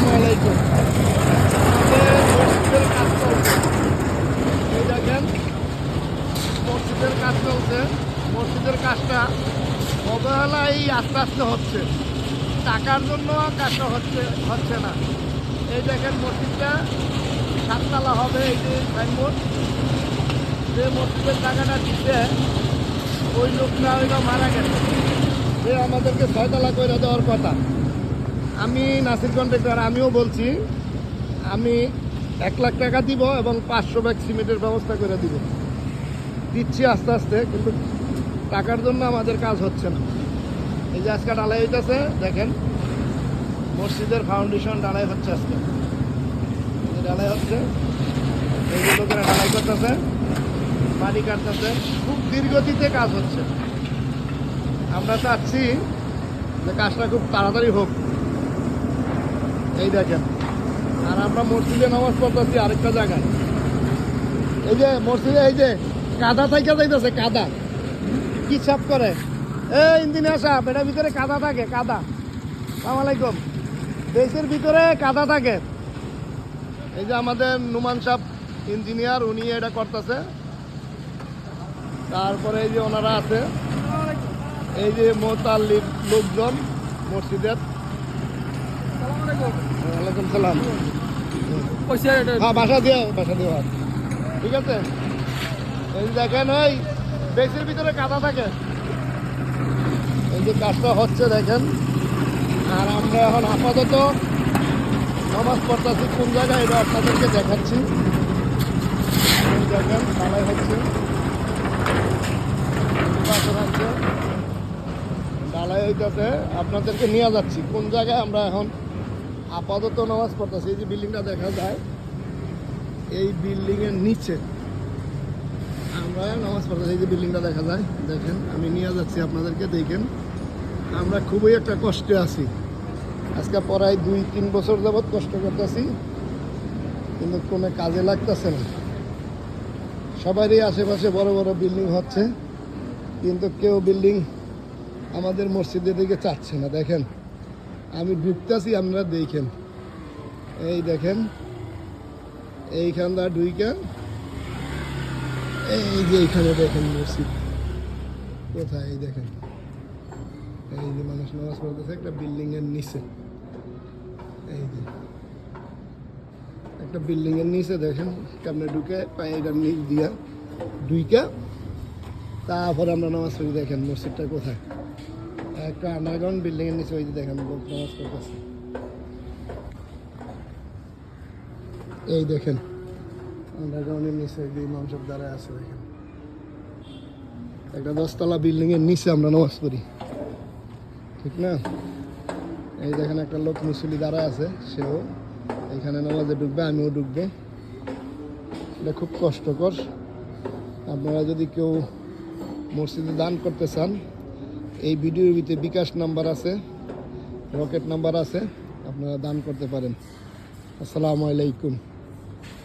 আসসালামু মসজিদের কাজ চলছে এই দেখেন, মসজিদের কাজ চলছে। মসজিদের কাজটা অবহেলায় আস্তে আস্তে হচ্ছে। টাকার জন্য কাজটা হচ্ছে হচ্ছে না। এই দেখেন মসজিদটা। সাততলা হবে এই যে সাইনবোর্ড। যে মসজিদের টাকাটা দিচ্ছে ওই লোকটা ওইটা মারা গেছে। যে আমাদেরকে ছয়তলা করে দেওয়ার কথা। আমি নাসির কন্ট্রাক্টর আমিও বলছি, আমি এক লাখ টাকা দিব এবং পাঁচশো ব্যাগ সিমেন্টের ব্যবস্থা করে দিব। দিচ্ছি আস্তে আস্তে, কিন্তু টাকার জন্য আমাদের কাজ হচ্ছে না। এই যে আজকে ডালাই হইতেছে, দেখেন, মসজিদের ফাউন্ডেশন ডালাই হচ্ছে আজকে। ডালাই হচ্ছে ডালাই করতেছে মাটি কাটতেছে, খুব দীর্ঘতিতে কাজ হচ্ছে। আমরা চাচ্ছি যে কাজটা খুব তাড়াতাড়ি হোক। এই দেখেন। আর আমরা মসজিদে নামাজ পড়তেছি আরেকটা জায়গায়। এই যে মসজিদে, এই যে কাদা থাইকা যাইতেছে, কাদা। কি সাপ করে? এ ইঞ্জিনিয়ার সাহেব, এটার ভিতরে কাদা থাকে, কাদা। সালাম আলাইকুম। দেশের ভিতরে কাদা থাকে। এই যে আমাদের নুমান সাহেব ইঞ্জিনিয়ার, উনি এটা করতেছে। তারপরে এই যে ওনারা আছে। এই যে মোতাল্লিব লোকজন মসজিদের। ওয়ালাইকুম সালাম। হ্যাঁ বাসা দিও বাসা দিও। ঠিক আছে? এই দেখেন ওই বেসের ভিতরে কাদা থাকে। এই যে কাজটা হচ্ছে দেখেন। আর আমরা এখন আপাতত নামাজ পড়তেছি কোন জায়গায় এটা আপনাদেরকে দেখাচ্ছি। দেখেন ঢালাই হচ্ছে। ঢালাই হইতেছে। আপনাদেরকে নিয়ে যাচ্ছি কোন জায়গায় আমরা এখন আপাতত নামাজ পড়তেছি, এই যে বিল্ডিংটা দেখা যায়, এই বিল্ডিং এর নিচে আমরা নামাজ পড়তেছি, এই যে বিল্ডিংটা দেখা যায়, দেখেন, আমি নিয়ে যাচ্ছি আপনাদেরকে, দেখেন, আমরা খুবই একটা কষ্টে আছি। আজকে প্রায় দুই, তিন বছর যাবৎ কষ্ট করতেছি, কিন্তু কোনো কাজে লাগতেছে না। সবারই আশেপাশে বড় বড় বিল্ডিং হচ্ছে, কিন্তু কেউ বিল্ডিং আমাদের মসজিদের দিকে চাচ্ছে না, দেখেন। আমি ঢুকতেছি, আপনারা দেখেন। এই দেখেন, এইখানটা ঢুইকা, এই যে এইখানে দেখেন মসজিদ। কোথায়? এই দেখেন। এই যে মানুষ নামাজ পড়তেছে, একটা বিল্ডিং এর নিচে। এই যে। একটা বিল্ডিং এর নিচে দেখেন কেমনে ঢুকে পায়ের নিচ দিয়া ঢুইকা, তারপরে আমরা নামাজ পড়ি, দেখেন মসজিদটা কোথায়। একটা আন্ডারগ্রাউন্ড বিল্ডিং এর নিচে ওই যে দেখেন, লোক নামাজ পড়তেছে। এই দেখেন আন্ডারগ্রাউন্ডের নিচে ওই যে ইমাম দাঁড়ায় আছে, দেখেন। একটা দশতলা বিল্ডিং এর নিচে আমরা নামাজ পড়ি। ঠিক না? এই দেখেন একটা লোক মুসলি দাঁড়ায় আছে, সেও এখানে নামাজে ঢুকবে, আমিও ঢুকবো। এটা খুব কষ্টকর। আপনারা যদি কেউ মসজিদে দান করতে চান এই ভিডিওর ভিতরে বিকাশ নাম্বার আছে, রকেট নাম্বার আছে, আপনারা দান করতে পারেন। আসসালামু আলাইকুম।